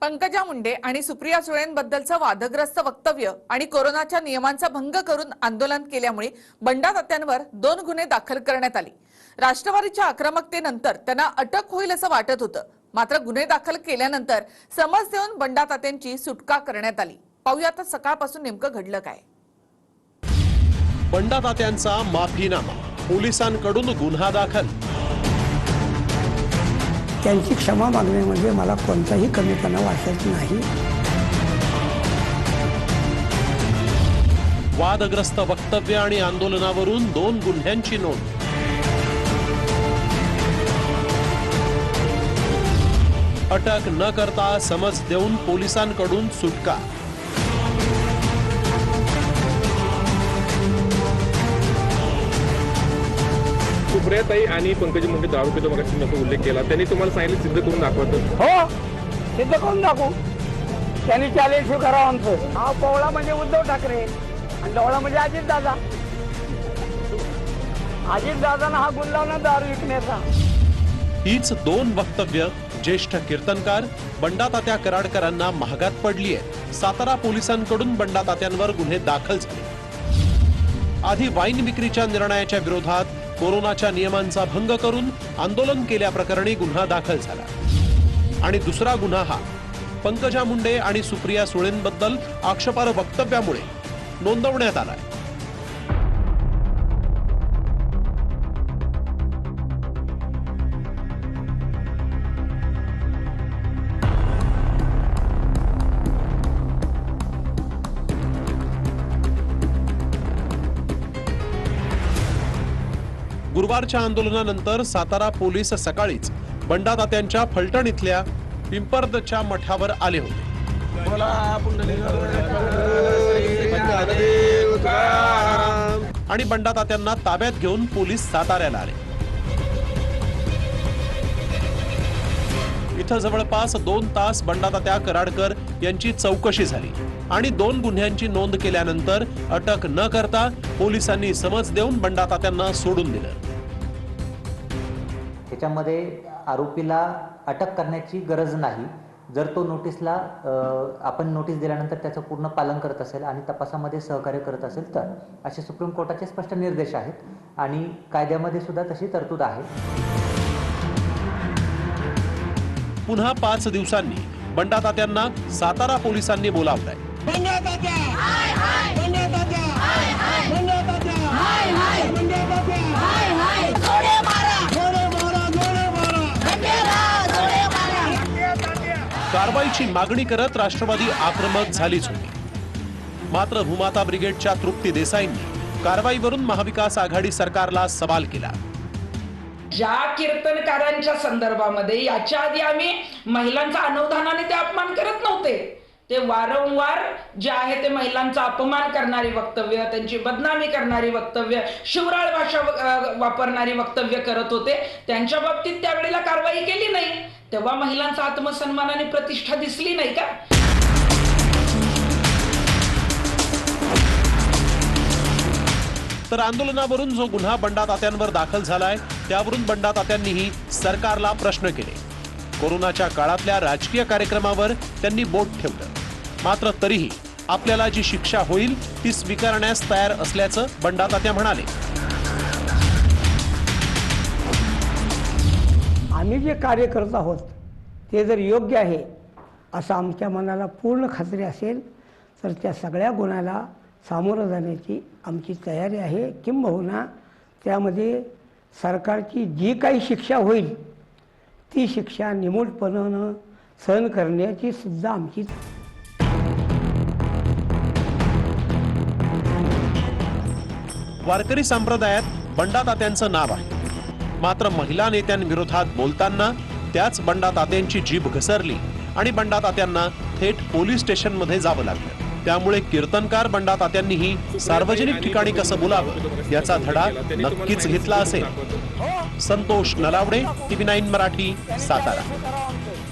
पंकजा मुंडे आणि सुप्रिया सुळेंबद्दलचं वादग्रस्त वक्तव्य आणि कोरोनाच्या नियमांचा भंग करून आंदोलन केल्यामुळे बंडातात्यांवर दोन गुन्हे दाखल करण्यात आले. राष्ट्रवादीच्या आक्रमकतेनंतर त्यांना अटक होईल असं वाटत होतं. मात्र गुन्हे दाखल केल्यानंतर समज देऊन बंडातात्यांची सुटका करण्यात आली. पाहूया आता सकाळपासून नेमकं घडलं काय. बंडातात्यांचा माफीनामा. पोलिसांकडून गुन्हा दाखल. त्यांची क्षमा मागण्यामध्ये म्हणजे मला कोणताही कमीपणा वाटत नाही. वादग्रस्त वक्तव्य आणि आंदोलनावरून दोन गुन्ह्यांची नोंद. अटक न करता समज देऊन पोलिसांकडून सुटका. सुप्रियाताई आणि पंकज मुंडे दारू पितो मग नको उल्लेख केला. त्यांनी तुम्हाला सांगितलं सिद्ध करून दाखवतं. हो. सिद्ध करून दाखवू. त्यांनी चॅलेंज करावं आमचं. हा पवळा म्हणजे उद्धव ठाकरे आणि डवळा म्हणजे अजित दादा. अजित दादाना हा गुंडावला दारू विकण्याचा. हीच दोन वक्तव्य ज्येष्ठ कीर्तनकार बंडातात्या कराडकरांना महागात पडली आहे सातारा पोलिसांकडून बंडातात्यांवर गुन्हे दाखल झाले. आधी वाईन विक्रीच्या निर्णयाच्या विरोधात कोरोनाच्या नियमांचा भंग करून आंदोलन केल्याप्रकरणी गुन्हा दाखल झाला. आणि दुसरा गुन्हा हा पंकजा मुंडे आणि सुप्रिया सुळेंबद्दल आक्षेपार्ह वक्तव्यामुळे नोंदवण्यात आलाय. गुरुवारच्या आंदोलनानंतर सातारा पोलीस सकाळीच बंडातात्यांच्या फलटण इथल्या पिंपर्दच्या मठावर आले होते. आणि बंडातात्यांना ताब्यात घेऊन पोलीस साताऱ्याला आले. इथं जवळपास दोन तास बंडातात्या कराडकर यांची चौकशी झाली आणि दोन गुन्ह्यांची नोंद केल्यानंतर अटक न करता पोलिसांनी समज देऊन बंडातात्यांना सोडून दिलं. त्याच्यामध्ये आरोपीला अटक करण्याची गरज नाही. जर तो नोटीसला आपण नोटीस दिल्यानंतर त्याचं पूर्ण पालन करत असेल आणि तपासामध्ये सहकार्य करत असेल तर असे सुप्रीम कोर्टाचे स्पष्ट निर्देश आहेत आणि कायद्यामध्ये सुद्धा तशी तरतूद आहे. पुन्हा पाच दिवसांनी बंडातात्यांना सातारा पोलिसांनी बोलावलंय. कारवाईची मागणी करत राष्ट्रवादी आक्रमक झालीच होती. मात्र भूमाता ब्रिगेडच्या तृप्ती देसाईंनी कारवाईवरून महाविकास आघाडी सरकारला सवाल केला. ज्या कीर्तनकारांच्या संदर्भामध्ये याच्या आधी आम्ही महिलांचा अनवधानाने ते अपमान करत नव्हते. ते वारंवार जे आहे ते महिलांचा अपमान करणारी वक्तव्य त्यांची बदनामी करणारी वक्तव्य शिवराळ भाषा वापरणारी वक्तव्य करत होते. त्यांच्या बाबतीत त्यावेळेला कारवाई केली नाही. तेव्हा महिलांचा आत्मसन्मान आणि प्रतिष्ठा दिसली नाही का? तर आंदोलनावरून जो गुन्हा बंडातात्यांवर दाखल झालाय त्यावरून बंडातात्यांनीही सरकारला प्रश्न केले. कोरोनाच्या काळातल्या राजकीय कार्यक्रमावर त्यांनी बोट ठेवलं. मात्र तरीही आपल्याला जी शिक्षा होईल ती स्वीकारण्यास तयार असल्याचं बंडातात्या म्हणाले. आम्ही जे कार्य करत आहोत ते जर योग्य आहे असं आमच्या मनाला पूर्ण खात्री असेल तर त्या सगळ्या गुणाला सामोरं जाण्याची आमची तयारी आहे किंबहुना त्यामध्ये सरकारची जी काही शिक्षा होईल ती शिक्षा निमूटपणानं सहन करण्याची सुद्धा आमची वारकरी संप्रदायात बंडातात्यांचं नाव आहे. मात्र महिला नेत्यांविरोधात बोलताना त्याच बंडातात्यांची जीभ घसरली आणि बंडातात्यांना थेट पोलीस स्टेशनमध्ये जावं लागलं. त्यामुळे कीर्तनकार बंडातात्यांनीही सार्वजनिक ठिकाणी कसं बोलावं याचा धडा नक्कीच घेतला असेल. Santosh Nalawade TV nine Marathi Satara.